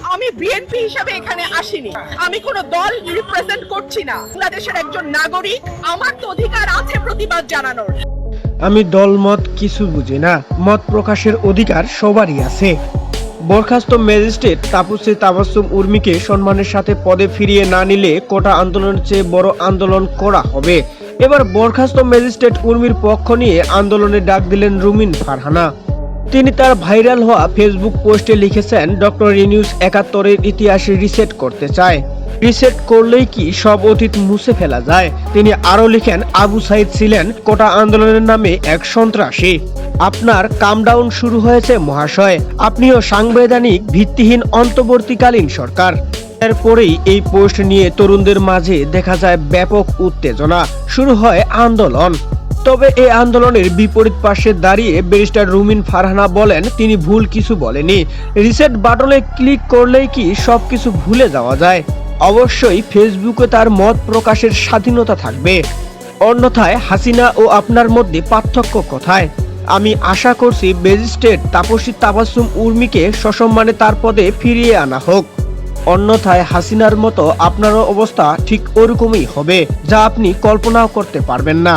আমি বিএনপি হিসাবে এখানে আসিনি। আমি কোনো দল রিপ্রেজেন্ট করছি না। বাংলাদেশের একজন নাগরিক, আমার তো অধিকার আছে প্রতিবাদ জানানোর। আমি দলমত কিছু বুঝি না। মত প্রকাশের অধিকার সবারই আছে। বরখাস্ত ম্যাজিস্ট্রেট তাপসী তাবাসুম উর্মিকে সম্মানের সাথে পদে ফিরিয়ে না নিলে কোটা আন্দোলনের চেয়ে বড় আন্দোলন করা হবে। এবার বরখাস্ত ম্যাজিস্ট্রেট উর্মির পক্ষ নিয়ে আন্দোলনে ডাক দিলেন রুমিন ফারহানা। তিনি তার ভাইরাল হওয়া ফেসবুক পোস্টে লিখেছেন, ডক্টর রিনিউস একাত্তরের ইতিহাস রিসেট করতে চায়। রিসেট করলেই কি সব অতীত মুছে ফেলা যায়? তিনি আরও লিখেন, আবু সাইদ ছিলেন কোটা আন্দোলনের নামে এক সন্ত্রাসী। আপনার কামডাউন শুরু হয়েছে মহাশয়। আপনিও সাংবিধানিক ভিত্তিহীন অন্তর্বর্তীকালীন সরকার। এরপরেই এই পোস্ট নিয়ে তরুণদের মাঝে দেখা যায় ব্যাপক উত্তেজনা। শুরু হয় আন্দোলন। তবে এই আন্দোলনের বিপরীত পাশে দাঁড়িয়ে ব্যারিস্টার রুমিন ফারহানা বলেন, তিনি ভুল কিছু বলেনি রিসেট বাটনে ক্লিক করলেই কি সবকিছু ভুলে যাওয়া যায়। অবশ্যই ফেসবুকে তার মত প্রকাশের স্বাধীনতা থাকবে। অন্যথায় হাসিনা ও আপনার মধ্যে পার্থক্য কোথায়? আমি আশা করছি ম্যাজিস্ট্রেট তাপসী তাবাসুম উর্মিকে সসম্মানে তার পদে ফিরিয়ে আনা হোক। অন্যথায় হাসিনার মতো আপনারও অবস্থা ঠিক ওরকমই হবে, যা আপনি কল্পনাও করতে পারবেন না।